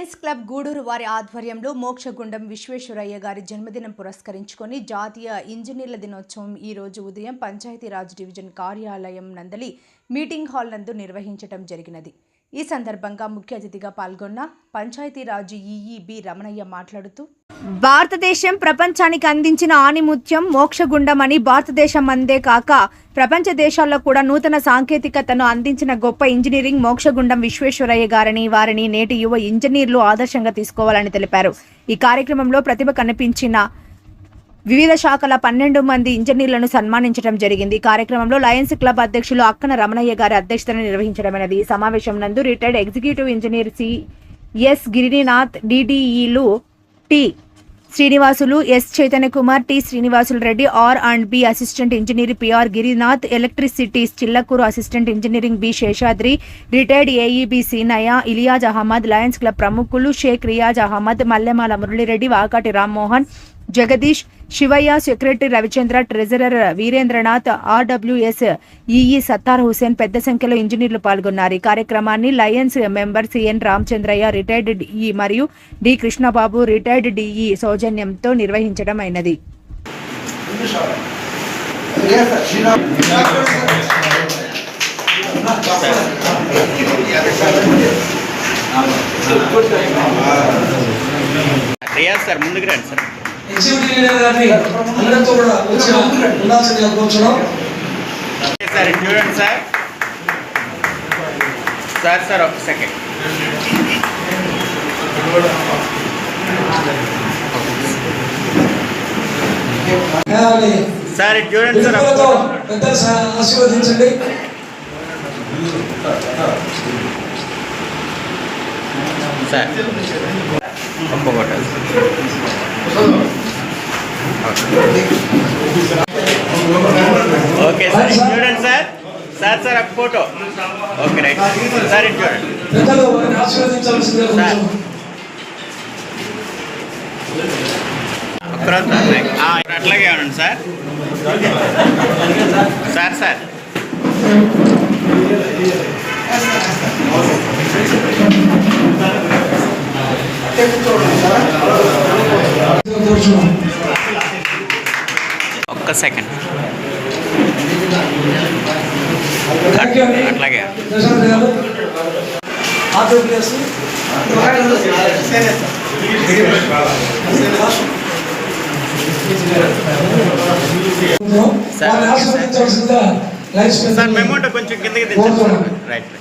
Lions club Gudur వారి ఆధ్వర్యంలో మోక్షగుండం విశ్వేశ్వరయ్య గారి జన్మదినం పురస్కరించుకొని జాతీయ ఇంజనీర్ల దినోత్సవం ఈ రోజు ఉదయం పంచాయతీరాజ్ డివిజన్ కార్యాలయం నందలి మీటింగ్ హాల్ నందు నిర్వహించడం జరిగినది. ఈ సందర్భంగా ముఖ్య అతిథిగా పాల్గొన్న పంచాయతీరాజ్ ఈఈబి రమణయ్య మాట్లాడుతూ భారతదేశం ప్రపంచానికి అందించిన ఆణిముత్యం మోక్షగుండం అని భారతదేశం అందే కాక ప్రపంచ దేశాల్లో కూడా నూతన సాంకేతికతను అందించిన గొప్ప ఇంజనీరింగ్ మోక్షగుండం విశ్వేశ్వరయ్య గారిని వారిని నేటి యువ ఇంజనీర్లు ఆదర్శంగా తీసుకోవాలని తెలిపారు. ఈ కార్యక్రమంలో ప్రతిభ కనిపించిన వివిధ శాఖల పన్నెండు మంది ఇంజనీర్లను సన్మానించడం జరిగింది. కార్యక్రమంలో లయన్స్ క్లబ్ అధ్యక్షులు అక్కన రమణయ్య గారి అధ్యక్షతన నిర్వహించడమైనది. ఈ సమావేశం నందు retired executive engineer C S Girinath డిడిఈలు T Srinivasulu S Chaitanya Kumar T Srinivasulu Reddy R and B assistant engineer PR Girinath electricity Chillakuru assistant engineering B Seshadri retired AEB Seenaiah Iliyaz Ahmed lions club ప్రముఖులు Sheikh Riyaz Ahmed Mallemala Muralireddy Vakati Rammohan Jagadish Shivaiah secretary Ravichandra treasurer Veerendranath RWS EE Sattar Hussain పెద్ద సంఖ్యలో ఇంజనీర్లు పాల్గొన్నారు. ఈ కార్యక్రమాన్ని lions member CN Ramachandraiah retired DE మరియు D Krishnababu retired DE సౌజన్యంతో నిర్వహించడం అయినది. రియాజ్ సార్ ముందుకు రండి సార్. ఎగ్జిక్యూటివ్ లీడర్ గారిని అందరితో కూడా వచ్చి ఉండాల్సిందిగా కోరుచున్నాం. ఓకే సార్ చూడండి సార్. సార్ సార్ ఒక సెకండ్ సార్ చూడండి సార్ సహా ఆశీర్వదించండి. సార్. Okay sir. చూడండి సార్. సార్ సార్ ఒక ఫోటో. Okay right. సార్ ఇటు చూడండి. ఆ, అట్లాగే ఉండండి సార్. Sir sir. కోరుచున్నాం ఒక్క సెకండ్ థ్యాంక్ యూ అండి అట్లాగే. ప్రశాంత్ గారు ఆంధ్రప్రదేశ్ వారిని ఆశీర్వదించాల్సిందిగా లైఫ్ సార్ మెమోటో కొంచెం కిందకి దించండి. సార్ రైట్ రైట్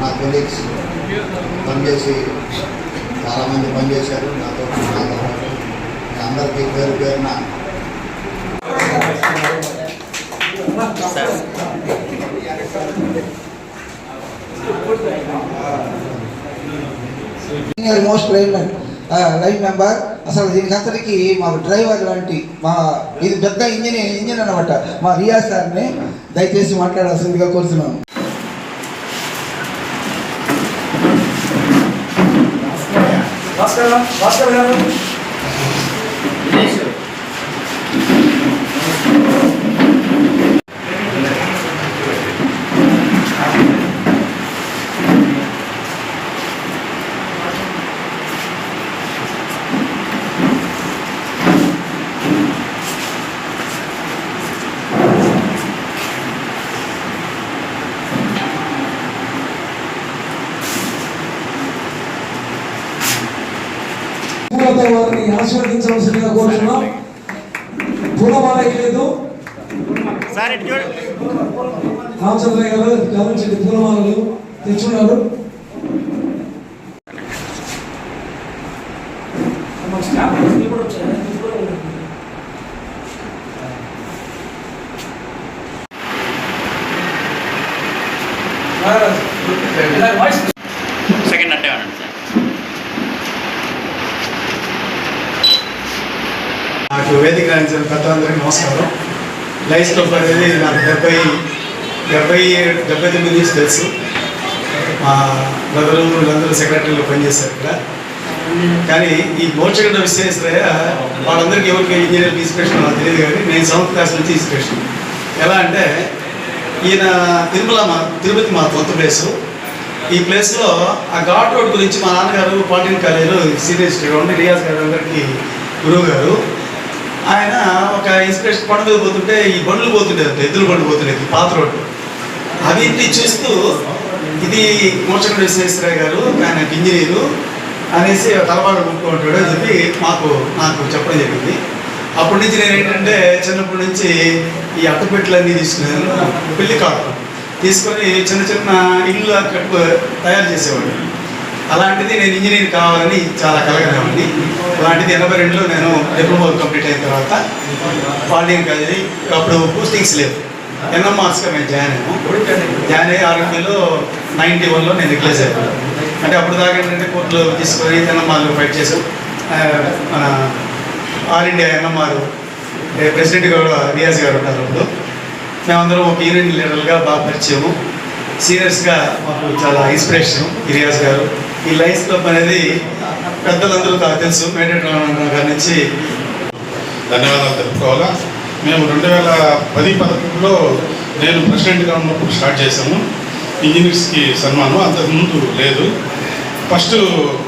నా కొలీగ్స్ పనిచేసి చాలామంది పనిచేశారు. నాతో నాతో అందరికీ పేరు పేరున senior most line line member అసలు దీనికి అతనికి మా డ్రైవర్ లాంటి మా ఇది పెద్ద ఇంజిన్ ఇంజిన్ అనమాట మా రియా సార్ని దయచేసి మాట్లాడాల్సిందిగా కోరుతున్నాను. భాస్కర్ భాస్కర్ గారు. వారిని ఆశీర్వదించవలసిందిగా కోరుచున్నాం. పూలమాల లేదు. రామచంద్రయ్య గారు గమనించండి పూలమాలలు తెచ్చున్నారు సెకండ్ అట్టే ఉండండి సార్ నాకు వేదిక రాయించిన పెద్దలందరికీ నమస్కారం లైఫ్ స్టోప్ అనేది నాకు డెబ్బై డెబ్బై డెబ్బై తొమ్మిది నుంచి తెలుసు. మా బ్రదరు వీళ్ళందరూ సెక్రటరీలో పనిచేశారు ఇక్కడ. కానీ ఈ మోక్షగడ్డ విశ్వేశ్వరయ్య వాళ్ళందరికీ ఎవరికి ఇంజనీరింగ్ ఇన్స్పిరేషన్ నాకు తెలియదు కానీ నేను సెవెంత్ క్లాస్ నుంచి ఇన్స్పిరేషన్. ఎలా అంటే ఈయన తిరుమల మా తిరుపతి మా కొత్త ప్లేసు. ఈ ప్లేస్లో ఆ ఘాట్ రోడ్ గురించి మా నాన్నగారు పాలిటెక్నిక్ కాలేజీలో సీనియర్ స్టూడెంట్ రియాజ్ గారు అందరికీ గురువు గారు ఆయన ఒక ఇన్స్పిరేషన్ కొండ మీద పోతుంటే ఈ బండ్లు పోతుండేది ఎద్దుల బండ్లు పోతుండేది పాత రోడ్డు అవింటి చూస్తూ ఇది మోచకుడు విశ్వేశ్వరయ్య గారు ఆయన ఇంజనీరు అనేసి తలపాటు ఉంటాడు అని చెప్పి మాకు నాకు చెప్పడం జరిగింది. అప్పటి నుంచి నేను ఏంటంటే చిన్నప్పటి నుంచి ఈ అట్టపెట్టెలన్నీ తీసుకున్నాను పెళ్ళి కాడు తీసుకొని చిన్న చిన్న ఇల్లు కట్టు తయారు చేసేవాడు అలాంటిది నేను ఇంజనీర్ కావాలని చాలా కలగనేవాడిని అలాంటిది ఎనభై రెండులో నేను డిప్లొమా కంప్లీట్ అయిన తర్వాత పాలిటెక్నిక్ కాలేజీ అప్పుడు పోస్టింగ్స్ లేవు. ఎన్ఎంఆర్స్గా మేము జాయిన్ అయ్యాము జాయిన్ అయ్యి ఆర్మీలో నైంటీ వన్లో నేను రిప్లేస్ అయ్యాను. అంటే అప్పుడు దాకా ఏంటంటే కోర్టులో తీసుకొని ఎన్ఎంఆర్లో ఫైట్ చేసాం మన ఆల్ ఇండియా ఎన్ఎంఆర్ ప్రెసిడెంట్ కూడా రియాజ్ గారు ఉన్నారు అప్పుడు. మేమందరం ఒక యూనియన్ లీడర్గా బాగా పరిచయము. సీనియర్స్గా మాకు చాలా ఇన్స్పిరేషన్ రియాజ్ గారు. ఈ లైన్స్ క్లబ్ అనేది పెద్దలందరూ నాకు తెలుసు. గారి నుంచి ధన్యవాదాలు తెలుపుకోవాలా? మేము రెండు వేల పది పదకొండులో నేను ప్రెసిడెంట్గా ఉన్నప్పుడు స్టార్ట్ చేశాము. ఇంజనీర్స్కి సన్మానం అంతకుముందు లేదు. ఫస్ట్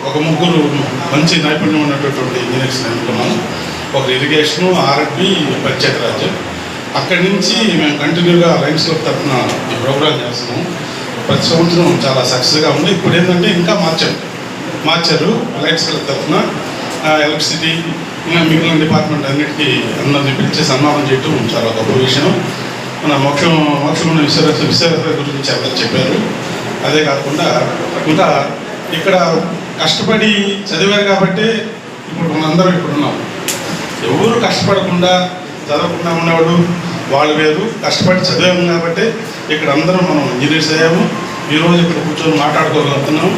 ఒక ముగ్గురు మంచి నైపుణ్యం ఉన్నటువంటి ఇంజనీర్స్ ఎన్నుకున్నాము ఒక ఇరిగేషను ఆర్ఎడ్బి పంచాయతీరాజ్. అక్కడి నుంచి మేము కంటిన్యూగా లైన్స్ క్లబ్ తరఫున ఈ ప్రోగ్రామ్ చేస్తున్నాము. ప్రతి సంవత్సరం చాలా సక్సెస్గా ఉంది. ఇప్పుడు ఏంటంటే ఇంకా మార్చారు. మార్చారు లైట్స్ క్లబ్ తరఫున. ఎలక్ట్రిసిటీ ఇంకా మిగిలిన డిపార్ట్మెంట్ అన్నిటికీ అందరిని పిలిచి సన్మానం చేయటం చాలా గొప్ప విషయం. మన మోక్షం మోక్షమున్న విశ్వరథ విశ్వరథ గురించి అందరు చెప్పారు. అదే కాకుండా ఇంకా ఇక్కడ కష్టపడి చదివారు కాబట్టి ఇప్పుడు మనందరం ఇప్పుడు ఉన్నాం. ఎవరు కష్టపడకుండా చదవకుండా ఉన్నవాడు వాళ్ళు వేరు. కష్టపడి చదివాము కాబట్టి ఇక్కడ అందరం మనం ఇంజనీర్స్ అయ్యాము. ఈరోజు ఇక్కడ కూర్చొని మాట్లాడుకోగలుగుతున్నాం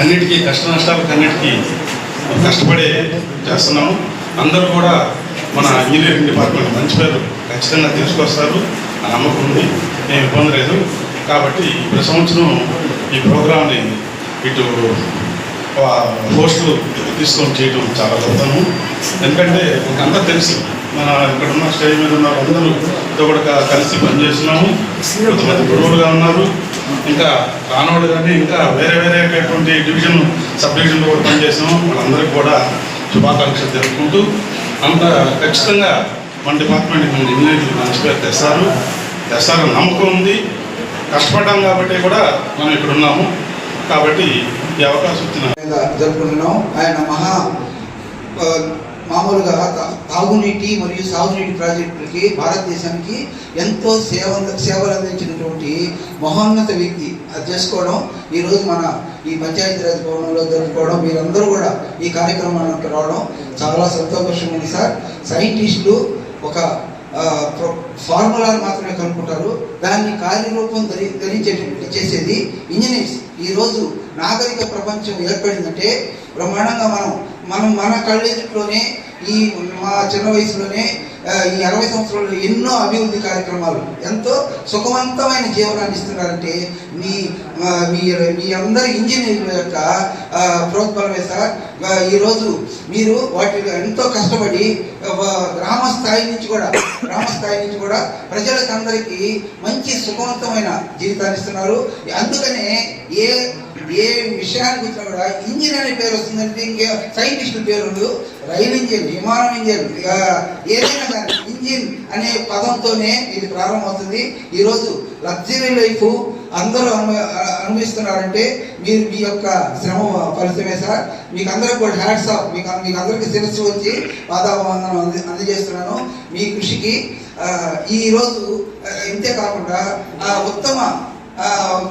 అన్నిటికీ కష్ట నష్టాలకు అన్నిటికీ కష్టపడి చేస్తున్నాము. అందరూ కూడా మన ఇంజనీరింగ్ డిపార్ట్మెంట్ మంచి పేరు ఖచ్చితంగా తీసుకొస్తారు. ఆ నమ్మకం ఉంది. ఏం ఇబ్బంది లేదు. కాబట్టి ప్రతి సంవత్సరం ఈ ప్రోగ్రామ్ని ఇటు హోస్టులు తీసుకొని చేయడం చాలా గొప్పతనం. ఎందుకంటే మీకు అంతా తెలుసు. మన ఇక్కడ ఉన్న స్టేజ్ మీద ఉన్న అందరూ తో కూడా కలిసి పనిచేస్తున్నాము. కొంతమంది గురువులుగా ఉన్నారు. ఇంకా కానోడు కానీ ఇంకా వేరే వేరేటువంటి డివిజన్ సబ్ డివిజన్లో కూడా పనిచేసాము వాళ్ళందరికీ కూడా శుభాకాంక్షలు తెలుపుకుంటూ అంత ఖచ్చితంగా మన డిపార్ట్మెంట్ మన ఇంజనీర్లు మంచి పేరు తెస్తారు. తెస్తారని నమ్మకం ఉంది. కష్టపడ్డాం కాబట్టి కూడా మనం ఇక్కడ ఉన్నాము. కాబట్టి ఈ అవకాశం ఇచ్చిన జరుపుకుంటున్నాం. ఆయన మహా మామూలుగా తాగునీటి మరియు సాగునీటి ప్రాజెక్టులకి భారతదేశానికి ఎంతో సేవ సేవలు అందించినటువంటి మహోన్నత వ్యక్తి. అది చేసుకోవడం ఈరోజు మన ఈ పంచాయతీరాజ్ భవనంలో జరుపుకోవడం మీరందరూ కూడా ఈ కార్యక్రమానికి రావడం చాలా సంతోషమైంది సార్. సైంటిస్టులు ఒక ఆ, ఫార్ములాను మాత్రమే కనుక్కుంటారు. దాన్ని కార్యరూపం ధరి ధరించేటట్టు చేసేది ఇంజనీర్స్. ఈరోజు నాగరిక ప్రపంచం ఏర్పడిందంటే బ్రహ్మాండంగా మనం మనం మన కళ్ళెదుట్లోనే ఈ మా చిన్న వయసులోనే ఈ అరవై సంవత్సరాలు ఎన్నో అభివృద్ధి కార్యక్రమాలు ఎంతో సుఖవంతమైన జీవనాన్ని ఇస్తున్నారంటే మీ మీ మీ అందరి ఇంజనీర్ల యొక్క ప్రోత్బలమే సార్. ఈరోజు మీరు వాటి ఎంతో కష్టపడి గ్రామ స్థాయి నుంచి కూడా గ్రామ స్థాయి నుంచి కూడా ప్రజలకు అందరికీ మంచి సుఖవంతమైన జీవితాన్ని ఇస్తున్నారు. అందుకనే ఏ ఏ విషయానికి వచ్చినా కూడా ఇంజనీర్ అనే పేరు వస్తుందంటే ఇంకే సైంటిస్టుల పేరు రైలు ఇంజిన్ విమానం ఇంజిన్ ఏదైనా కానీ ఇంజిన్ అనే పదంతోనే ఇది ప్రారంభమవుతుంది. ఈరోజు లగ్జరీ లైఫ్ అందరూ అను అనుభవిస్తున్నారంటే మీరు మీ యొక్క శ్రమ ఫలితమే సార్. మీకు అందరికి కూడా హ్యాట్స్ ఆఫ్ మీకు మీకు అందరికీ శిరస్సు వచ్చి వాతావరణం అంది అందజేస్తున్నాను. మీ కృషికి ఈరోజు ఇంతే కాకుండా ఆ, ఉత్తమ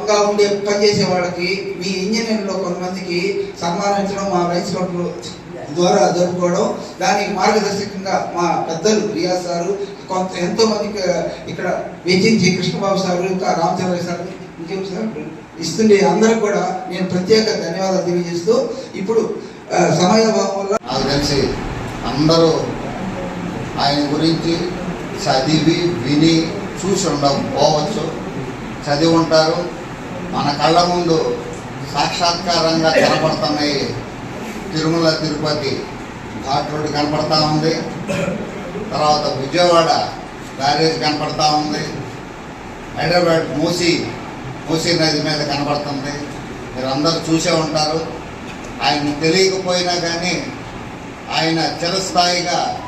గా ఉండే పనిచేసే వాళ్ళకి మీ ఇంజనీర్లో కొంతమందికి సన్మానించడం మా రైస్ క్లబ్ ద్వారా జరుపుకోవడం దానికి మార్గదర్శకంగా మా పెద్దలు రియాజ్ సారు కొంత ఎంతో మందికి ఇక్కడ వెచ్చించి కృష్ణబాబు సారు ఇంకా రామచంద్ర సార్ ఇంకేం సార్? ఇస్తుండే అందరూ కూడా నేను ప్రత్యేక ధన్యవాదాలు తెలియజేస్తూ ఇప్పుడు ఆ, సమయాభావం వల్ల నాకు తెలిసి అందరూ ఆయన గురించి చదివి విని చూసి ఉండకపోవచ్చు చదివి ఉంటారు. మన కళ్ళ ముందు సాక్షాత్కారంగా కనపడుతున్నాయి తిరుమల తిరుపతి ఘాట్ రోడ్ కనపడతా ఉంది. తర్వాత విజయవాడ బ్యారేజ్ కనపడతా ఉంది. హైదరాబాద్ మూసీ మూసీ నది మీద కనపడుతుంది. మీరు చూసే ఉంటారు. ఆయన తెలియకపోయినా కానీ ఆయన చిరస్థాయిగా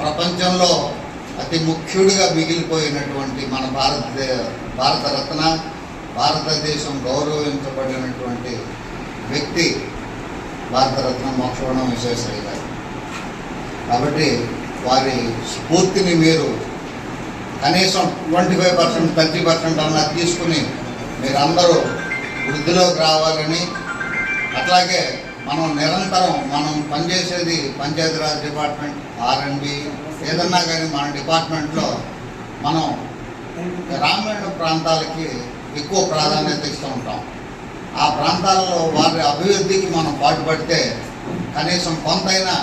ప్రపంచంలో అతి ముఖ్యుడిగా మిగిలిపోయినటువంటి మన భారతదే భారతరత్న భారతదేశం గౌరవించబడినటువంటి వ్యక్తి భారతరత్న మోక్షవరణం విశ్వేశ్వరయ్య గారు. కాబట్టి వారి స్ఫూర్తిని మీరు కనీసం twenty five percent thirty percent అన్నా తీసుకుని మీరందరూ వృద్ధిలోకి రావాలని అట్లాగే మనం నిరంతరం మనం పనిచేసేది పంచాయతీరాజ్ డిపార్ట్మెంట్ ఆర్ఎండ్బి ఏదన్నా కానీ మన డిపార్ట్మెంట్లో మనం గ్రామీణ ప్రాంతాలకి ఎక్కువ ప్రాధాన్యత ఇస్తూ ఉంటాం. ఆ ప్రాంతాల్లో వారి అభివృద్ధికి మనం పాటుపడితే కనీసం కొంతైనా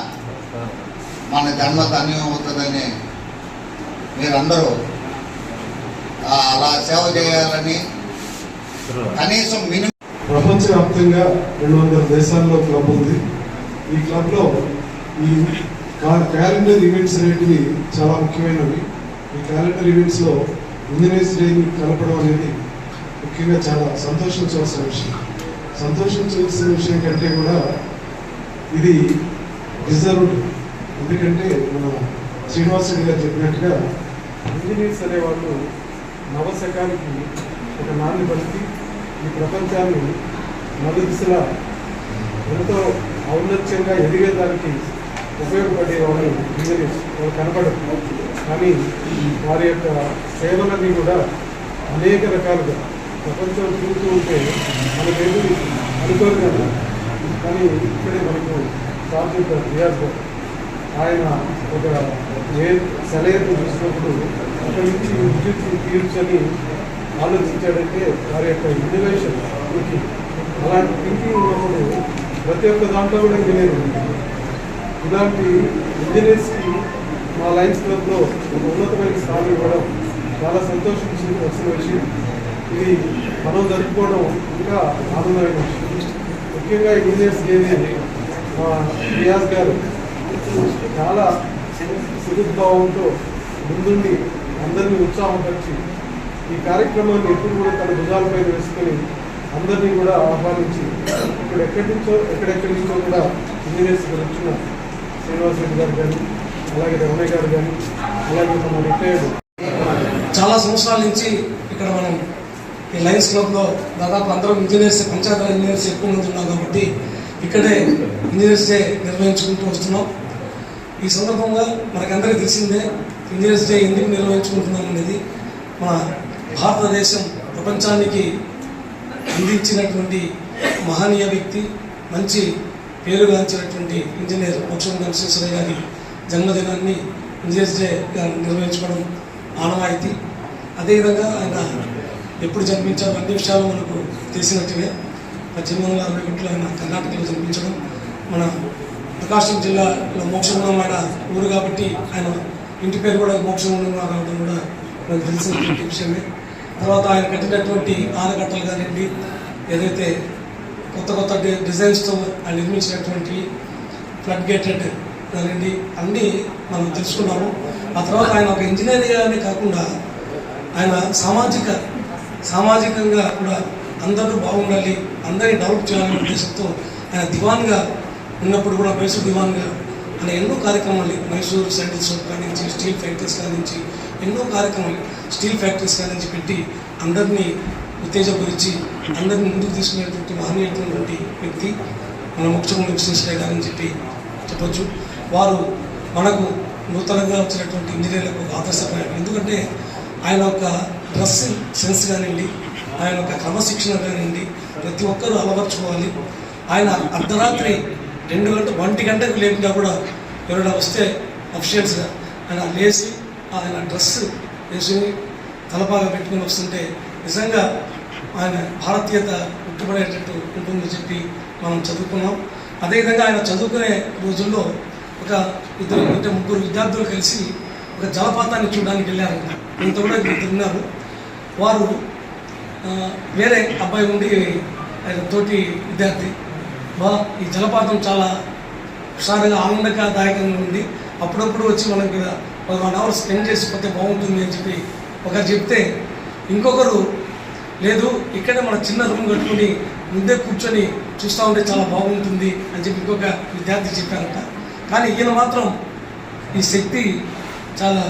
మన జన్మ ధన్యం అవుతుందని మీరందరూ అలా సేవ చేయాలని కనీసం మినిమం ప్రపంచవ్యాప్తంగా రెండు వందల దేశాల్లో క్లబ్ ఉంది. ఈ క్లబ్లో ఈ క్యాలెండర్ ఈవెంట్స్ అనేటివి చాలా ముఖ్యమైనవి. ఈ క్యాలెండర్ ఈవెంట్స్లో ఇంజనీర్స్ డేని కలపడం అనేది ముఖ్యంగా చాలా సంతోషించవలసిన విషయం. సంతోషించవలసిన విషయం కంటే కూడా ఇది రిజర్వ్డ్ ఎందుకంటే మన శ్రీనివాసరెడ్డి గారు చెప్పినట్టుగా ఇంజనీర్స్ అనేవాళ్ళు నవశకానికి ఒక నాంది పలికి ఈ ప్రపంచాన్ని నలుదిశలా ఎంతో ఔన్నత్యంగా ఎదిగేదానికి ఉపయోగపడే వాళ్ళు ఇంజనీర్స్. వాళ్ళు కనపడరు. కానీ వారి యొక్క సేవలన్నీ కూడా అనేక రకాలుగా ప్రపంచం చూస్తూ ఉంటే మనకేమి అనుకోరు కదా. కానీ ఇక్కడే మనకు సార్ చెప్పారు రియాజ్ ఆయన ఒక ఏ సెలయర్ను చూసినప్పుడు అక్కడి నుంచి విద్యుత్ తీర్చని ఆలోచించాడంటే వారి యొక్క ఇన్నోవేషన్ థింకింగ్ అలాంటి థింకింగ్ ఉన్నప్పుడు ప్రతి ఒక్క దాంట్లో కూడా ఇంజనీర్ ఉంది. ఇలాంటి ఇంజనీర్స్కి మా లైన్స్ క్లబ్లో ఒక ఉన్నతమైన స్థానం ఇవ్వడం చాలా సంతోషించిన వచ్చిన విషయం. ఇది మనం జరుపుకోవడం ఇంకా ఆనందమైన విషయం ముఖ్యంగా ఇంజనీర్స్ డేని మా రియాజ్ గారు చాలా సుహృద్భావంతో ముందుండి అందరినీ ఉత్సాహపరిచి ఈ కార్యక్రమాన్ని ఎప్పుడు కూడా తన భుజాలపై వేసుకొని అందరినీ కూడా ఆహ్వానించి ఇక్కడ ఎక్కడి నుంచో ఎక్కడెక్కడి నుంచో కూడా ఇంజనీర్స్ వచ్చిన శ్రీనివాస్ రెడ్డి గారు కానీ అలాగే రమణయ్య గారు కానీ అలాగే మన రిటైర్డ్ చాలా సంవత్సరాల నుంచి ఇక్కడ మనం ఈ లయన్స్ క్లబ్లో దాదాపు అందరం ఇంజనీర్స్ పంచాయతీ ఇంజనీర్స్ ఎక్కువ మంది ఉన్నాం కాబట్టి ఇక్కడే ఇంజనీర్స్ డే నిర్వహించుకుంటూ వస్తున్నాం. ఈ సందర్భంగా మనకందరికీ తెలిసిందే ఇంజనీర్స్ డే ఎందుకు నిర్వహించుకుంటున్నాం అనేది మన భారతదేశం ప్రపంచానికి అందించినటువంటి మహనీయ వ్యక్తి మంచి పేరుగాంచినటువంటి ఇంజనీర్ మోక్షం విశ్వేశ్వరయ్య గారి జన్మదినాన్ని ఇంజనీర్స్ డే నిర్వహించుకోవడం ఆనవాయితీ. అదేవిధంగా ఆయన ఎప్పుడు జన్మించారు అన్ని విషయాలు మనకు తెలిసినట్టువే. పద్దెనిమిది వందల అరవై ఒకటిలో ఆయన కర్ణాటకలో జన్మించడం మన ప్రకాశం జిల్లాలో మోక్షగుణమైన ఆయన ఊరు కాబట్టి ఆయన ఇంటి పేరు కూడా మోక్షగుణంగా రావడం కూడా మనకు తెలిసినటువంటి విషయమే. తర్వాత ఆయన కట్టినటువంటి ఆనకట్టలు కానివ్వండి ఏదైతే కొత్త కొత్త డి- డిజైన్స్తో ఆయన నిర్మించినటువంటి ఫ్లడ్ గేటెడ్ కానివ్వండి అన్నీ మనం తెలుసుకున్నాము. ఆ తర్వాత ఆయన ఒక ఇంజనీర్గానే కాకుండా ఆయన సామాజిక సామాజికంగా కూడా అందరూ బాగుండాలి అందరినీ డెవలప్ చేయాలనే ఉద్దేశంతో ఆయన దివాన్గా ఉన్నప్పుడు కూడా మైసూర్ దివాన్గా ఆయన ఎన్నో కార్యక్రమాలు మైసూర్ శాండిల్స్ కానించి స్టీల్ ఫ్యాక్టరీస్ కానించి ఎన్నో కార్యక్రమాలు స్టీల్ ఫ్యాక్టరీస్ కానించి పెట్టి అందరినీ ఉత్తేజపరిచి అందరినీ ముందుకు తీసుకునేటువంటి మహనీయుడైనటువంటి వ్యక్తి మన ముఖ్యమంత్రి విశ్వేశ్వరయ్య గారని చెప్పి చెప్పొచ్చు. వారు మనకు నూతనంగా వచ్చినటువంటి ఇంజనీర్లకు ఒక ఆదర్శప్రాయం. ఎందుకంటే ఆయన ఒక డ్రెస్సింగ్ సెన్స్ కానివ్వండి ఆయన ఒక క్రమశిక్షణ కానివ్వండి ప్రతి ఒక్కరూ అలవర్చుకోవాలి. ఆయన అర్ధరాత్రి రెండు గంట ఒంటి గంటకు లేకుండా కూడా ఎవరైనా వస్తే అఫిషియల్స్గా ఆయన లేచి ఆయన డ్రెస్ వేసుకుని తలపాగా పెట్టుకుని వస్తుంటే నిజంగా ఆయన భారతీయత ఉట్టుపడేటట్టు ఉంటుందని చెప్పి మనం చదువుకున్నాం. అదేవిధంగా ఆయన చదువుకునే రోజుల్లో ఒక ఇద్దరు అంటే ముగ్గురు విద్యార్థులు కలిసి ఒక జలపాతాన్ని చూడడానికి వెళ్ళారంట ఇంత కూడా తిన్నారు. వారు వేరే అబ్బాయి ఉండి ఆయన తోటి విద్యార్థి. బా ఈ జలపాతం చాలా హుషారుగా ఆనందదాయకంగా ఉంది. అప్పుడప్పుడు వచ్చి మనం ఇక్కడ ఒక వన్ అవర్ స్పెండ్ చేసిపోతే బాగుంటుంది అని చెప్పి ఒకరు చెప్తే ఇంకొకరు లేదు ఇక్కడే మన చిన్న రూమ్ కట్టుకుని ముందే కూర్చొని చూస్తూ ఉంటే చాలా బాగుంటుంది అని చెప్పి ఇంకొక విద్యార్థి చెప్పారంట. కానీ ఈయన మాత్రం ఈ శక్తి చాలా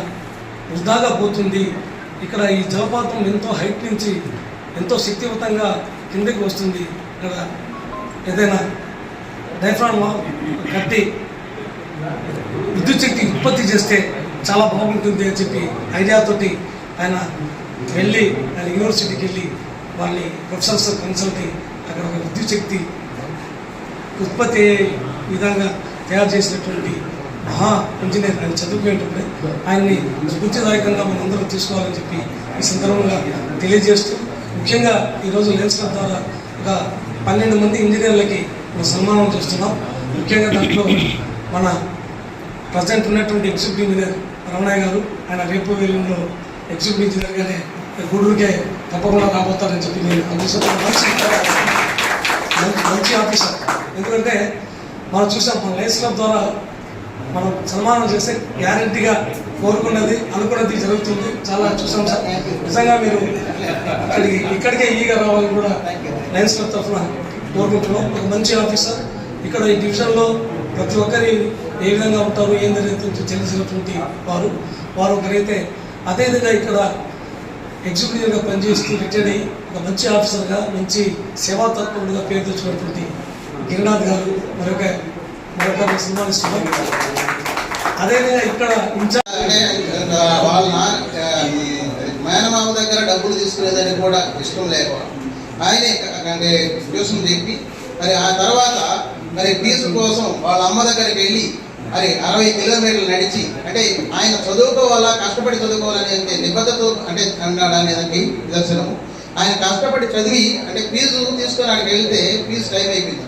వృధాగా పోతుంది. ఇక్కడ ఈ జలపాతం ఎంతో హైట్ నుంచి ఎంతో శక్తివంతంగా కిందకి వస్తుంది. ఇక్కడ ఏదైనా డైఫ్రామ్ కట్టి విద్యుత్ శక్తి ఉత్పత్తి చేస్తే చాలా బాగుంటుంది అని చెప్పి ఐడియాతోటి ఆయన వెళ్ళి ఆయన యూనివర్సిటీకి వెళ్ళి వాళ్ళని ప్రొఫెసర్స్ కన్సల్ట్ అక్కడ ఒక విద్యుత్ శక్తి ఉత్పత్తి విధంగా తయారు చేసినటువంటి మహా ఇంజనీర్ ఆయన చదువుకునేటప్పుడే ఆయన్ని స్ఫూర్తిదాయకంగా మనం తీసుకోవాలని చెప్పి ఈ సందర్భంగా తెలియజేస్తూ ముఖ్యంగా ఈరోజు లెన్స్ క్లబ్ ద్వారా ఒక పన్నెండు మంది ఇంజనీర్లకి మనం సన్మానం చేస్తున్నాం. ముఖ్యంగా దాంట్లో మన ప్రజెంట్ ఉన్నటువంటి ఎగ్జిక్యూటివ్ ఇంజనీర్ రమణయ్య గారు ఆయన రేపు వేలంలో ఎగ్జిక్యూటివ్ ఇంజనీర్గానే గూడూరుకే తప్పకుండా రాబోతారని చెప్పి నేను మంచి మంచి ఆఫీసర్. ఎందుకంటే మనం చూసాం మన లైన్స్ క్లబ్ ద్వారా మనం సన్మానం చేస్తే గ్యారంటీగా కోరుకున్నది అనుకున్నది జరుగుతుంది. చాలా చూసాం సార్. నిజంగా మీరు అక్కడికి ఇక్కడికే ఈగా రావాలని కూడా లయన్స్ క్లబ్ తరఫున కోరుకుంటున్నాం. ఒక మంచి ఆఫీసర్. ఇక్కడ ఈ డివిజన్లో ప్రతి ఒక్కరి ఏ విధంగా ఉంటారు ఏం జరుగుతుందో తెలిసినటువంటి వారు వారు ఒకరైతే అదేవిధంగా ఇక్కడ ఎగ్జిక్యూటివ్గా పనిచేస్తూ రిటైర్డ్ అయ్యి ఒక మంచి ఆఫీసర్గా మంచి సేవా పేరు తెచ్చుకున్నటువంటి గిరినాథ్ గారు మరొక మరొక సన్మానిస్తున్నాం అదేవిధంగా ఇక్కడ వాళ్ళ నా- మేనమామ దగ్గర డబ్బులు తీసుకునేదని కూడా ఇష్టం లేకపోవడం ఆయనే అంటే ట్యూషన్ చెప్పి మరి ఆ తర్వాత మరి ఫీజు కోసం వాళ్ళ అమ్మ దగ్గరికి వెళ్ళి మరి అరవై కిలోమీటర్లు నడిచి అంటే ఆయన చదువుకోవాలా కష్టపడి చదువుకోవాలని అంటే నిబద్ధతో అంటే అన్నాడు అనేదానికి నిదర్శనము. ఆయన కష్టపడి చదివి అంటే ఫీజు తీసుకోవడానికి వెళ్తే ఫీజు టైం అయిపోయింది.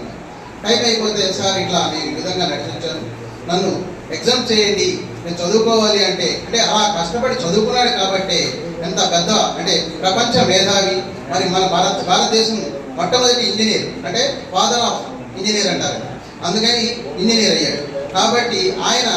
టైం అయిపోతే సార్ ఇట్లా నేను ఈ విధంగా నడిచించాను నన్ను ఎగ్జామ్ చేయండి నేను చదువుకోవాలి అంటే అంటే అలా కష్టపడి చదువుకున్నాడు కాబట్టి ఎంత పెద్ద అంటే ప్రపంచ మేధావి. మరి మన భారత భారతదేశం మొట్టమొదటి ఇంజనీర్ అంటే ఫాదర్ ఆఫ్ ఇంజనీర్ అంటారు. అందుకని ఇంజనీర్ అయ్యాడు. కాబట్టి ఆయన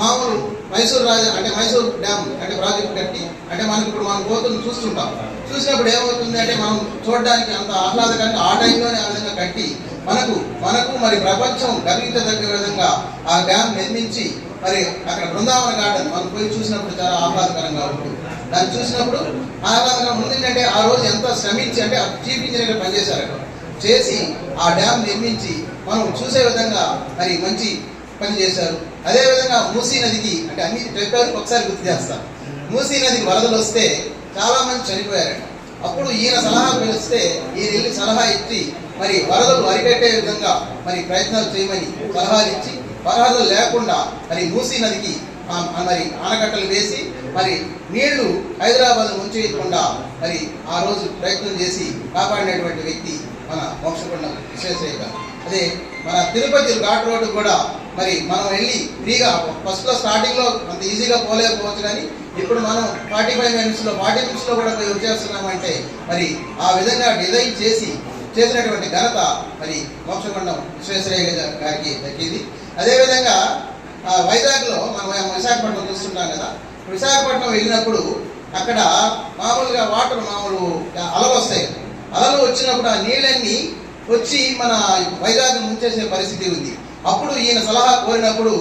మామూలు మైసూర్ రాజా అంటే మైసూర్ డ్యామ్ అంటే ప్రాజెక్ట్ కట్టి అంటే మనకి ఇప్పుడు మనం పోతుంది చూస్తుంటాం. చూసినప్పుడు ఏమవుతుంది అంటే మనం చూడడానికి అంత ఆహ్లాదకరంగా ఆ టైంలోనే ఆ విధంగా కట్టి మనకు మనకు మరి ప్రపంచం గమనించదగ్గ విధంగా ఆ డ్యామ్ నిర్మించి మరి అక్కడ బృందావన గార్డెన్ మనం పోయి చూసినప్పుడు చాలా ఆహ్లాదకరంగా ఉంటుంది. దాన్ని చూసినప్పుడు ఆహ్లాదకరంగా ఉంది ఆ రోజు ఎంత శ్రమించి అంటే చీఫ్ ఇంజనీర్ పనిచేశారు అక్కడ. చేసి ఆ డ్యామ్ నిర్మించి మనం చూసే విధంగా మరి మంచి పని చేశారు. అదేవిధంగా మూసీ నదికి అంటే అన్ని చెప్పారు ఒకసారి గుర్తు చేస్తాను. మూసీ నదికి వరదలు వస్తే చాలా మంది చనిపోయారంట అప్పుడు ఈయన సలహా పిలిస్తే ఈయన వెళ్ళి సలహా ఇచ్చి మరి వరదలు అరికట్టే విధంగా మరి ప్రయత్నాలు చేయమని సలహాలు ఇచ్చి వరదలు లేకుండా మరి మూసీ నదికి మరి ఆనకట్టలు వేసి మరి నీళ్ళు హైదరాబాద్ ముంచేయకుండా మరి ఆ రోజు ప్రయత్నం చేసి కాపాడినటువంటి వ్యక్తి మన మోక్షకొండ విశ్వేశ్వరయ్య గారు. అదే మన తిరుపతి ఘాట్ రోడ్డు కూడా మరి మనం వెళ్ళి ఫ్రీగా ఫస్ట్లో స్టార్టింగ్లో అంత ఈజీగా పోలేకపోవచ్చు కానీ ఇప్పుడు మనం ఫార్టీ ఫైవ్ మినిట్స్లో ఫార్టీ మినిట్స్లో కూడా పోయి వచ్చేస్తున్నామంటే మరి ఆ విధంగా డిజైన్ చేసి చేసినటువంటి ఘనత మరి మోక్షగుండం విశ్వేశ్వరయ్య గారికి దక్కింది. అదేవిధంగా ఆ, వైజాగ్లో మనం విశాఖపట్నం చూస్తుంటాం కదా విశాఖపట్నం వెళ్ళినప్పుడు అక్కడ మామూలుగా వాటర్ మామూలు అలలు వస్తాయి. అలలు వచ్చినప్పుడు ఆ నీళ్ళన్నీ వచ్చి మన వైజాగ్ ముంచేసే పరిస్థితి ఉంది. అప్పుడు ఈయన సలహా కోరినప్పుడు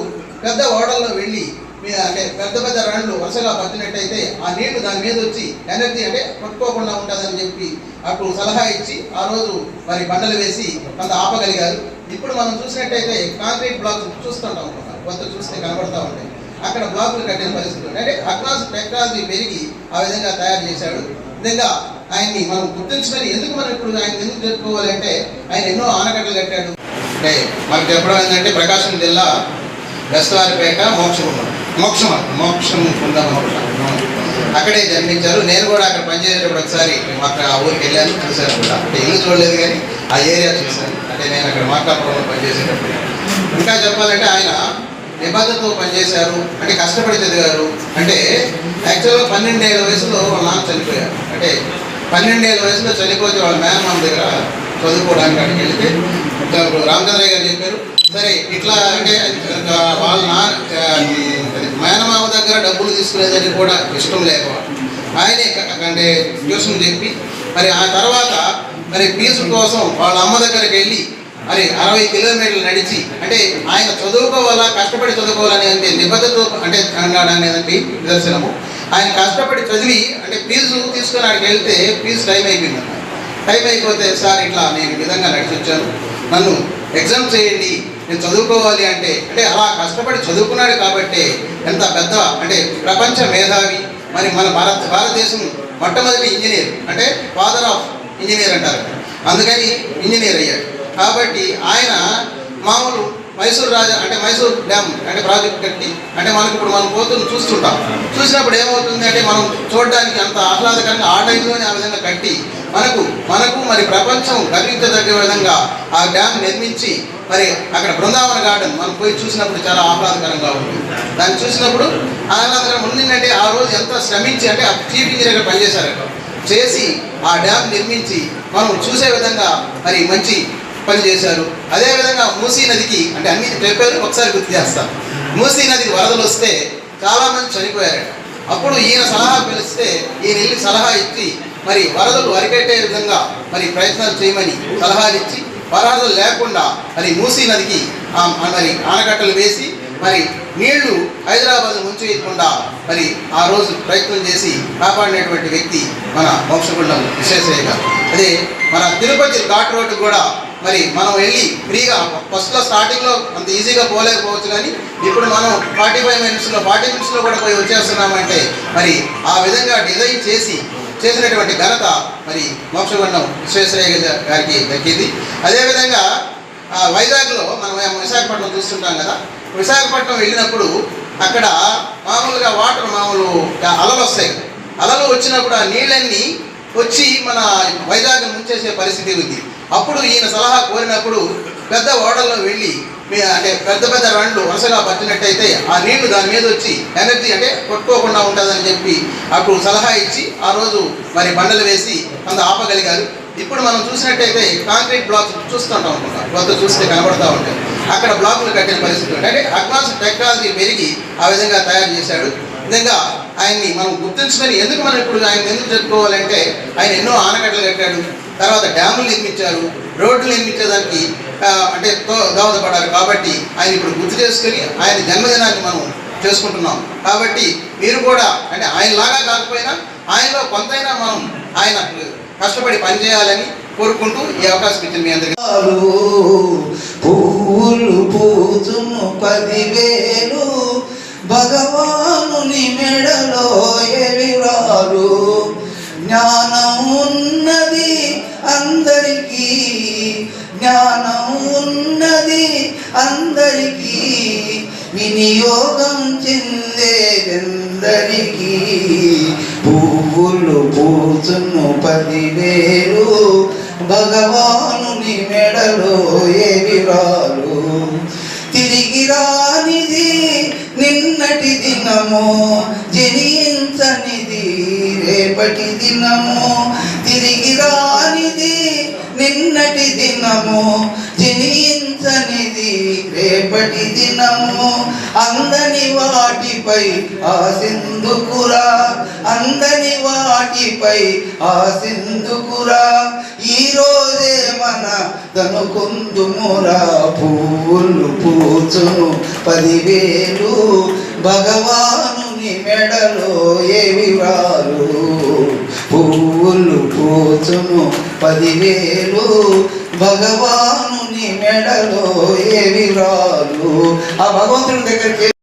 పెద్ద ఓడల్లో వెళ్ళి మీ- అంటే పెద్ద పెద్ద రండ్లు వరుసగా పట్టినట్టయితే ఆ నీళ్ళు దాని మీద వచ్చి ఎనర్జీ అంటే కొట్టుకోకుండా ఉంటుందని చెప్పి అప్పుడు సలహా ఇచ్చి ఆ రోజు మరి బండలు వేసి కొంత ఆపగలిగారు. ఇప్పుడు మనం చూసినట్టయితే కాంక్రీట్ బ్లాక్స్ చూస్తుంటాం కొంత చూస్తే కనబడతా ఉంటాయి. అక్కడ బ్లాకులు కట్టిన పరిస్థితి అంటే అడ్వాన్స్ టెక్నాలజీ పెరిగి ఆ విధంగా తయారు చేశాడు. విధంగా ఆయన్ని మనం గుర్తించుకొని ఎందుకు మనం ఇప్పుడు ఆయన ఎందుకు చెప్పుకోవాలంటే ఆయన ఎన్నో ఆనకట్టలు కట్టాడు. అంటే మనకు చెప్పడం ఏంటంటే ప్రకాశం జిల్లా వెస్తవారిపేట మోక్షగుండం మోక్షం మోక్షం కుండం అక్కడే జన్మించారు. నేను కూడా అక్కడ పనిచేసేటప్పుడు ఒకసారి అక్కడ ఆ ఊరికి వెళ్ళాను చూశాను కూడా. అంటే ఇల్లు చూడలేదు కానీ ఆ ఏరియా చూశాను. అంటే నేను అక్కడ మార్కాపురంలో పనిచేసేటప్పుడు. ఇంకా చెప్పాలంటే ఆయన నిబద్ధతతో పనిచేశారు. అంటే కష్టపడి చదివారు. అంటే యాక్చువల్గా పన్నెండేళ్ళ వయసులో వాళ్ళ నాన్న చనిపోయారు. అంటే పన్నెండేళ్ళ వయసులో చనిపోతే వాళ్ళ మేనమామ దగ్గర చదువుకోవడానికి అక్కడికి వెళితే రామచంద్రయ్య గారు చెప్పారు సరే ఇట్లా అంటే వాళ్ళ నాన్న మేనమామ దగ్గర డబ్బులు తీసుకునేదని కూడా ఇష్టం లేక ఆయనే అంటే ట్యూషన్ చెప్పి మరి ఆ తర్వాత మరి ఫీజు కోసం వాళ్ళ అమ్మ దగ్గరికి వెళ్ళి మరి అరవై కిలోమీటర్లు నడిచి అంటే ఆయన చదువుకోవాలా కష్టపడి చదువుకోవాలని అంటే నిబద్ధతో అంటే అన్నాడు నిదర్శనము. ఆయన కష్టపడి చదివి అంటే ఫీజు తీసుకుని అక్కడికి వెళ్తే ఫీజు టైం అయిపోయింది. టైం అయిపోతే సార్ ఇట్లా నేను ఈ విధంగా నడిచి వచ్చాను నన్ను ఎగ్జామ్ చేయండి నేను చదువుకోవాలి అంటే అంటే అలా కష్టపడి చదువుకున్నాడు కాబట్టి ఎంత పెద్ద అంటే ప్రపంచ మేధావి. మరి మన భారత భారతదేశం మొట్టమొదటి ఇంజనీర్ అంటే ఫాదర్ ఆఫ్ ఇంజనీర్ అంటారు. అందుకని ఇంజనీర్ అయ్యాడు. కాబట్టి ఆయన మామూలు మైసూర్ రాజా అంటే మైసూర్ డ్యామ్ అంటే ప్రాజెక్ట్ కట్టి అంటే మనకి ఇప్పుడు మనం పోతున్న చూస్తుంటాం. చూసినప్పుడు ఏమవుతుంది అంటే మనం చూడడానికి అంత ఆహ్లాదకరంగా ఆ టైంలోనే ఆ విధంగా కట్టి మనకు మనకు మరి ప్రపంచం గర్వించదగ్గ విధంగా ఆ డ్యామ్ నిర్మించి మరి అక్కడ బృందావన గార్డెన్ మనం పోయి చూసినప్పుడు చాలా ఆహ్లాదకరంగా ఉంటుంది. దాన్ని చూసినప్పుడు ఆహ్లాదకరం. ఉండిందంటే ఆ రోజు ఎంత శ్రమించి అంటే ఆ చీఫ్ ఇంజనీర్గా పనిచేశారు అక్కడ. చేసి ఆ డ్యామ్ నిర్మించి మనం చూసే విధంగా మరి మంచి పని చేశారు. అదేవిధంగా మూసీ నదికి అంటే అన్ని చెప్పారు ఒకసారి గుర్తు చేస్తాం మూసీ నదికి వరదలు వస్తే చాలామంది చనిపోయారు అప్పుడు ఈయన సలహా పిలిస్తే ఈయన వెళ్ళి సలహా ఇచ్చి మరి వరదలు అరికట్టే విధంగా మరి ప్రయత్నాలు చేయమని సలహాలిచ్చి వరదలు లేకుండా మరి మూసీ నదికి మరి ఆనకట్టలు వేసి మరి నీళ్ళు హైదరాబాద్ ముంచేయకుండా మరి ఆ రోజు ప్రయత్నం చేసి కాపాడినటువంటి వ్యక్తి మన వంశగుండం విశ్వేశ్వరయ్య గారు. అదే మన తిరుపతి ఘాట్ రోడ్డు కూడా మరి మనం వెళ్ళి ఫ్రీగా ఫస్ట్లో స్టార్టింగ్లో అంత ఈజీగా పోలేకపోవచ్చు కానీ ఇప్పుడు మనం ఫార్టీ ఫైవ్ మినిట్స్లో ఫార్టీ మినిట్స్లో కూడా పోయి వచ్చేస్తున్నామంటే మరి ఆ విధంగా డిజైన్ చేసి చేసినటువంటి ఘనత మరి మోక్షగుండం విశ్వేశ్వరయ్య గారికి దక్కింది. అదేవిధంగా ఆ, వైజాగ్లో మనం విశాఖపట్నం చూస్తుంటాం కదా. విశాఖపట్నం వెళ్ళినప్పుడు అక్కడ మామూలుగా వాటర్ మామూలు అలలు వస్తాయి. అలలు వచ్చినప్పుడు ఆ నీళ్ళన్నీ వచ్చి మన వైజాగ్ ముంచేసే పరిస్థితి ఉంది. అప్పుడు ఈయన సలహా కోరినప్పుడు పెద్ద ఓడల్లో వెళ్ళి మీ అంటే పెద్ద పెద్ద రండ్లు వరుసగా పట్టినట్టయితే ఆ నీళ్ళు దాని మీద వచ్చి ఎనర్జీ అంటే కొట్టుకోకుండా ఉంటుందని చెప్పి అప్పుడు సలహా ఇచ్చి ఆ రోజు మరి బండలు వేసి అంత ఆపగలిగారు. ఇప్పుడు మనం చూసినట్టయితే కాంక్రీట్ బ్లాక్స్ చూస్తుంటాం అనుకుంటాం కొత్త చూస్తే కనబడతా ఉంటాయి. అక్కడ బ్లాకులు కట్టిన పరిస్థితి ఉంటాయి అంటే అడ్వాన్స్ టెక్నాలజీ పెరిగి ఆ విధంగా తయారు చేశాడు. నిజంగా ఆయన్ని మనం గుర్తుంచుకొని ఎందుకు మనం ఇప్పుడు ఆయన ఎందుకు చెప్పుకోవాలంటే ఆయన ఎన్నో ఆనకట్టలు కట్టాడు. తర్వాత డ్యాములు నిర్మించారు రోడ్లు నిర్మించేదానికి అంటే దో- దోహదపడారు కాబట్టి ఆయన ఇప్పుడు గుర్తు చేసుకొని ఆయన జన్మదినాన్ని మనం చేసుకుంటున్నాం. కాబట్టి మీరు కూడా అంటే ఆయనలాగా కాకపోయినా ఆయనలో కొంతైనా మనం ఆయన కష్టపడి పనిచేయాలని కోరుకుంటూ ఈ అవకాశం ఇచ్చింది మీ అందరికీ. చాలు పువ్వులు పదివేలు భగవానుని మెడలో ఎవిరాలు జ్ఞానం ఉన్నది అందరికీ జ్ఞానం ఉన్నది అందరికీ వినియోగం చెందేదెందరికీ. పువ్వులు పూచును పదివేలు భగవానుని మెడలో ఏవిరాలు తిరిగి రానిది నిన్నటి దినము జనించనిది రేపటి దినము తిరిగి రానిది నిన్నటి దినము జనించనిది. రేపటి దినము అందని వాటిపై ఆసిందుకురా అందని వాటిపై ఆసిందుకురా ఈరోజే మన తనుకుందుమురా పూలు పూచును పదివేలు భగవాను మెడలో ఏవి వారు? పువ్వులు పోచును పదివేలు. భగవానుని మెడలో ఏవి రాలు ఆ భగవంతుడి దగ్గరికి